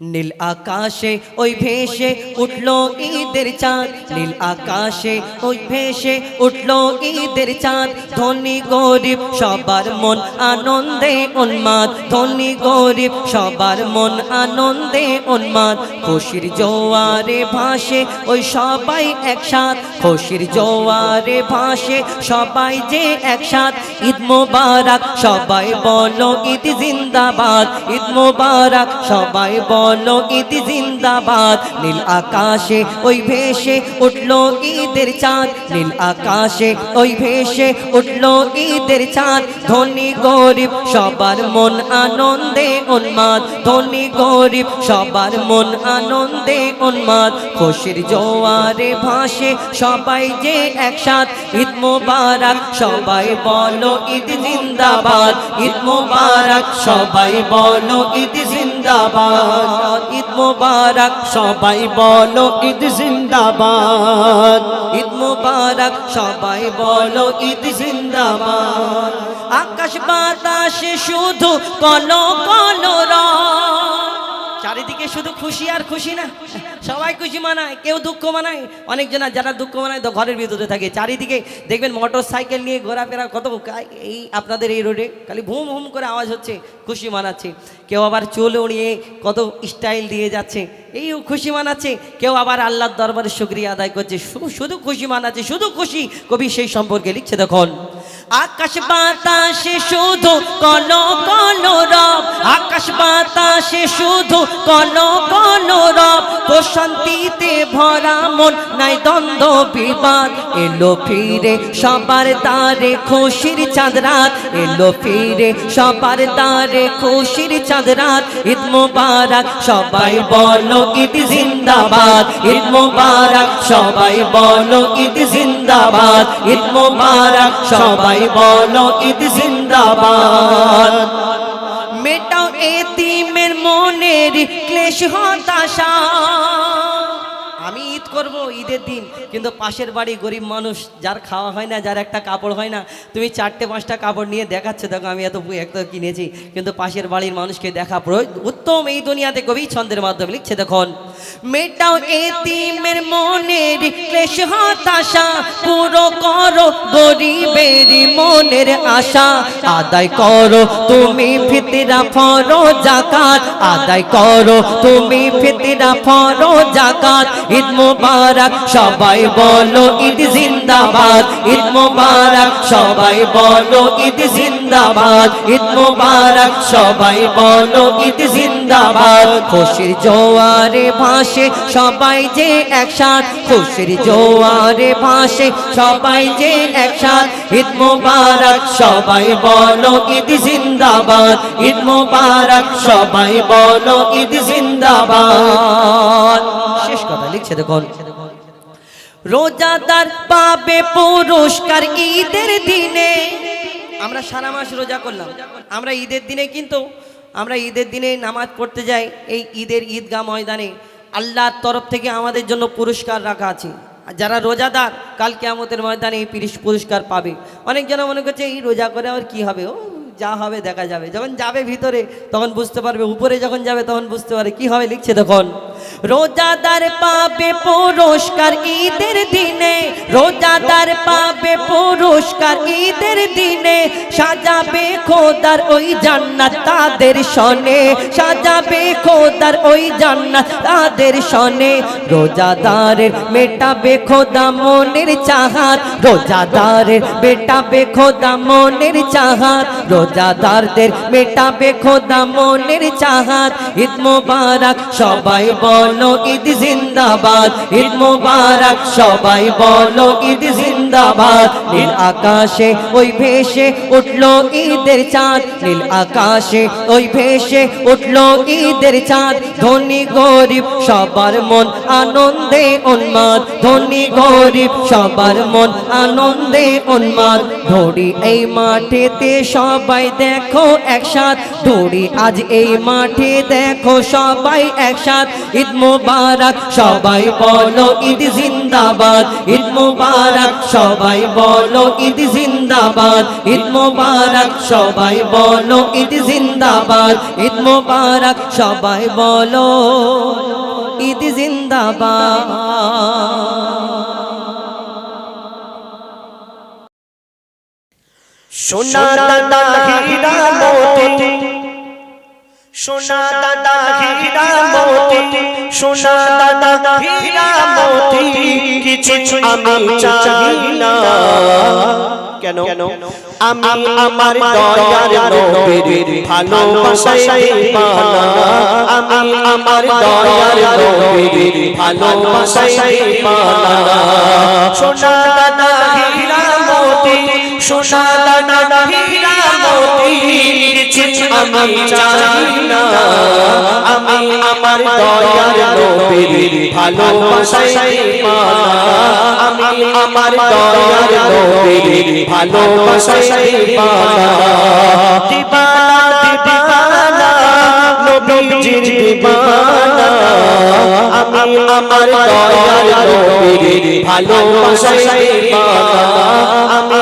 নীল আকাশে ওই ভেসে উঠল ঈদের চাঁদ। নীল আকাশে ওই ভেসে উঠল ঈদের চাঁদ। ধনী গরিব, সবার মন আনন্দে উন্মাদ। ধনী গরিব, সবার মন আনন্দে উন্মাদ। খুশির জোয়ারে ভাসে ওই সবাই একসাথ। খুশির জোয়ারে ভাসে সবাই যে একসাথ। ঈদ মোবারক, সবাই বলো ঈদ জিন্দাবাদ। ঈদ মোবারক, সবাই বলো ঈদ জিন্দাবাদ। নীল আকাশে ওই ভেসে উঠল ঈদের চাঁদ। নীল আকাশে ওই ভেসে উঠল ঈদের চাঁদ। ধনী গরিব, সবার মন আনন্দে উন্মাদ। ধনী গরিব, সবার মন আনন্দে উন্মাদ। খুশির জোয়ারে ভাসে সবাই যে একসাথ। ঈদ মোবারক, সবাই বলো, ঈদ জিন্দাবাদ। ঈদ মোবারক, সবাই বলো, ঈদ জিন্দাবাদ। ঈদ মুবারক, সবাই বলো ঈদ জিন্দাবাদ ঈদ মুবারক, সবাই বলো ঈদ জিন্দাবাদ আকাশ বাতাসে শুধু কলো কলো রং। চারিদিকে শুধু খুশি আর খুশি না। সবাই খুশি মানায়, কেউ দুঃখ মানায়। অনেকজনা যারা দুঃখ মানায় তো ঘরের ভিতরে থাকে। চারিদিকে দেখবেন মোটর সাইকেল নিয়ে ঘোরাফেরা কত এই আপনাদের এই রোডে খালি ভুম হুম করে আওয়াজ হচ্ছে, খুশি মানাচ্ছে। কেউ আবার চুল উড়িয়ে কত স্টাইল দিয়ে যাচ্ছে। এই খুশি মানাচ্ছে, কেউ আবার আল্লাহর দরবারে শুক্রিয়া আদায় করছে। শুধু খুশি মানাচ্ছে, শুধু খুশি কবি সেই সম্পর্কে লিখছে দেখুন। আকাশ বাতাসে শুধু কল কল রব আকাশ বাতাসে শুধু কল কল রব, প্রশান্তিতে ভরা মন, নাই দ্বন্দ্ব, বিবাদ। এলো ফিরে সবার দ্বারে খুশির চাঁদ রাত। এলো ফিরে সবার দ্বারে খুশির চাঁদ রাত। ঈদ মোবারক, সবাই বলো ঈদ জিন্দাবাদ। ঈদ মোবারক, সবাই বলো ঈদ জিন্দাবাদ। ঈদ মোবারক, সবাই বলো ঈদ জিন্দাবাদ। ক্লেশ হতাশা আমি ঈদ করব ঈদের দিন, কিন্তু পাশের বাড়ি গরিব মানুষ, যার খাওয়া হয় না, যার একটা কাপড় হয় না, তুমি চারটে, পাঁচটা কাপড় নিয়ে দেখাচ্ছে, দেখো আমি এত একটা কিনেছি, কিন্তু পাশের বাড়ির মানুষকে দেখা প্রয়োজন। উত্তম এই দুনিয়াতে কবি ছন্দের মাধ্যমে লিখছে, দেখুন। মেটাও এতিমের মনের ক্লেশ, হতাশা, পুরো করো গরিবের মনের আশা। আদায় করো তুমি ফিতরা, ফরো জাকাত আদায় করো তুমি ফিতরা, ফরো জাকাত ঈদ মোবারক, সবাই বলো ঈদ জিন্দাবাদ। ঈদ মোবারক, সবাই বলো ঈদ জিন্দাবাদ। ঈদ মোবারক, সবাই বলো ঈদ জিন্দাবাদ। খুশির জোয়ারে ভাসে সবাই যে একসাথ, খুশির জোয়ারে ভাসে সবাই যে একসাথ, ঈদ মোবারক, সবাই বলো ঈদ জিন্দাবাদ, ঈদ মোবারক, সবাই বলো ঈদ জিন্দাবাদ। শেষ কথা, লিখছে দেখুন। রোজাদার পাবে পুরস্কার ঈদের দিনে। আমরা সারা মাস রোজা করলাম। আমরা ঈদের দিনে কিন্তু, আমরা ঈদের দিনে নামাজ পড়তে যাই, এই ঈদের ঈদগাহ ময়দানে। আল্লাহর তরফ থেকে আমাদের জন্য পুরস্কার রাখা আছে। যারা রোজাদার কালকে কেয়ামতের ময়দানে এই পিরিশ পুরস্কার পাবে। অনেকজন মনে করছে, এই রোজা করে আর কি হবে? ও, যা হবে দেখা যাবে। যখন যাবে ভিতরে, তখন বুঝতে পারবে, উপরে যখন যাবে তখন বুঝতে পারবে, কি হবে? লিখছে তখন। রোজাদার পাবে পুরস্কার ঈদের দিনে, রোজাদার পাবে পুরস্কার ঈদের দিনে, সাজাবে খোদার ওই জান্নাত তাদের শনে সাজাবে খোদার ওই জান্নাত তাদের শনে রোজাদারের মেটাবে খোদা মনের চাহাত, রোজাদারের মেটাবে খোদা মনের চাহাত, রোজাদারদের মেটাবে খোদা মনের চাহাত। ঈদ মোবারক সবাই বলো ঈদ জিন্দাবাদ, ঈদ মোবারক, সবাই বলো ঈদ জিন্দাবাদ। নীল আকাশে ওই ভেসে উঠল ঈদের চাঁদ, নীল আকাশে ওই ভেসে উঠল ঈদের চাঁদ। ধনী গরিব, সবার মন আনন্দে উন্মাদ। ধনী গরিব, সবার মন আনন্দে উন্মাদ। ধরি এই মাঠেতে সবাই দেখো একসাথ। ধরি আজ এই মাঠে দেখো সবাই একসাথ। ঈদ মোবারক, সবাই বলো ঈদ জিন্দাবাদ। ঈদ মোবারক, সবাই বলো ঈদ জিন্দাবাদ। ঈদ মোবারক, সবাই বলো ঈদ জিন্দাবাদ। ঈদ মোবারক, সবাই বলো ঈদ জিন্দাবাদ। সোনা দাদা হীরা মোতি সোনা দাদা হীরা মোতি। সোনা দাদা হীরা মোতি। কিছু আমি চাই না। কেন? আমি আমার দয়ার নবীর ভালোবাসায় দিওয়ানা আমি আমার দয়ার নবীর ভালোবাসায় দিওয়ানা সোনা দাদা হীরা মোতি। সোনা দাদা হীরা আমি চাই না। আমি আমার দয়ার নবীর দিওয়ানা আমি আমার দয়ার নবীর দিওয়ানা দিবানা দিবানা নবীজির দিবানা। আমি আমার দয়ার নবীর ভালোবাসায় দিওয়ানা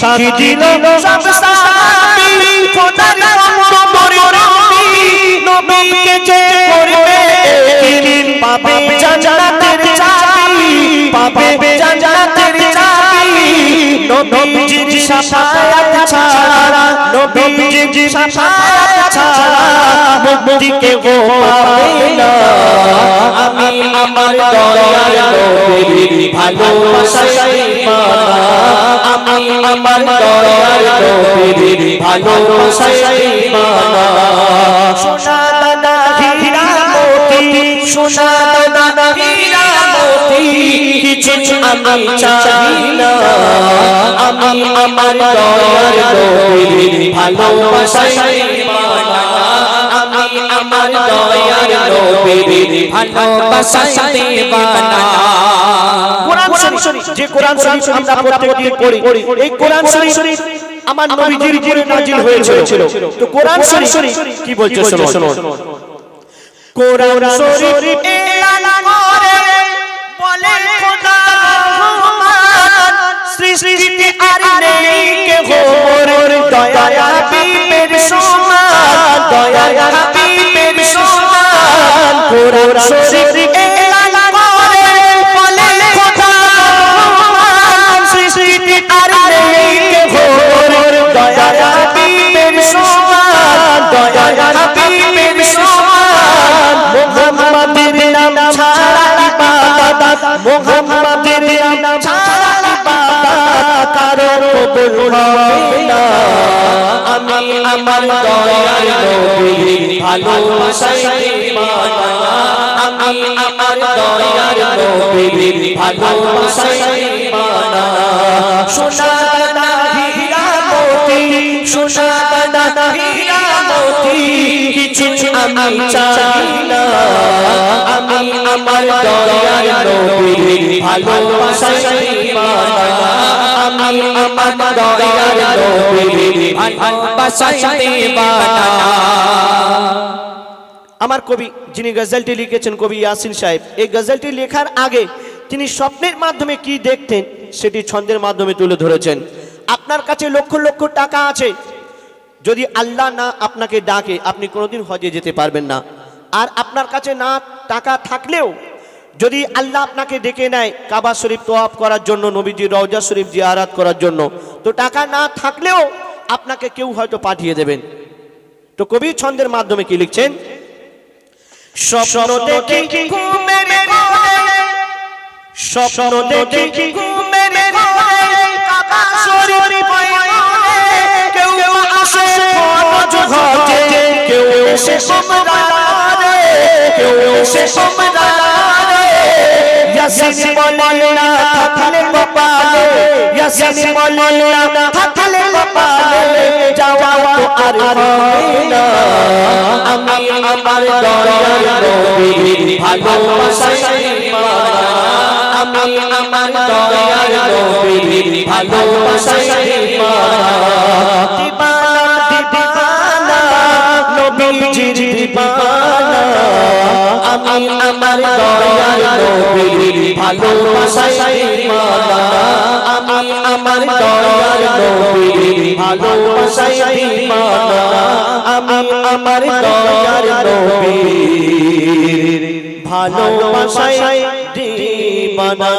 সাক্ষী দিল। সব সাথী খোদার নবী নবীকে যে করবে একদিন পাবে জান্নাতের চাবি। পাবে জান্নাতের চাবি। নবীজির শাফায়াত ছাড়া নবীজির শাফায়াত ছাড়া মুক্তিকে গো পাবে না। আমি আমার দয়ার নবীর ভালোবাসায় দিওয়ানা আমি আমার দয়ার নবীর ভালোবাসায় দিওয়ানা সোনা দাদা হীরা মোতি সোনা আমি চাই না আমি আমার দয়ার নবীর দিওয়ানা আমি আমার দয়ার নবীর দিওয়ানা কোরআন শরীফ যে কোরআন শরীফ আমরা প্রত্যেকদিন পড়ি এই কোরআন শরীফ আমার নবীজির নাজিল হয়েছিল। তো কোরআন শরীফ কি বলছে শোনো? কোরআন শরীফ এলান করে। বলে খোদা রহমান সৃষ্টিতে আর নেই কে হোর দয়া হাবিবের সমান দয়া হাবিবের সমান কোরআন শরীফ আমার দয়াল নবী ভালোবাসায় মানা আমি আমার দয়াল নবী মানা মোতি মোতি কিছু আমি আমার দয়ার নবীর ভালোবাসায় আমি আমার দয়ার নবীর ভালোবাসায় আমার কবি যিনি গজলটি লিখেছেন, কবি ইয়াসিন সাহেব, এই গজলটি লেখার আগে তিনি স্বপ্নের মাধ্যমে কি দেখতেন সেটি ছন্দের মাধ্যমে তুলে ধরেছেন। আপনার কাছে লক্ষ লক্ষ টাকা আছে। যদি আল্লাহ না আপনাকে ডাকে, আপনি কোনোদিন হজে যেতে পারবেন না। আর আপনার কাছে না টাকা থাকলেও যদি আল্লাহ আপনাকে ডেকে নেয় কাবা শরীফ তোয়াফ করার জন্য, নবীজি রওজা শরীফ জিয়ারাত করার জন্য, তো টাকা না থাকলেও আপনাকে কেউ হয়তো পাঠিয়ে দেবেন। তো কবি ছন্দের মাধ্যমে কি লিখছেন? কেউ আসে কেউ এসে সমরারে ইয়াসিন বলে না থাকলে কপালে ইয়াসিন বলে না থাকলে কপালে যাওয়া তো আর না আমি আমার দয়ার নবীর ভালোবাসায় নবীজির দিবানা, আমি আমার দয়ার নবীর ভালোবাসায় মারা আমি আমার দয়ার নবীর ভালোবাসায় মারা আমি আমার দয়ার নবীর ভালোবাসায় দিবানা।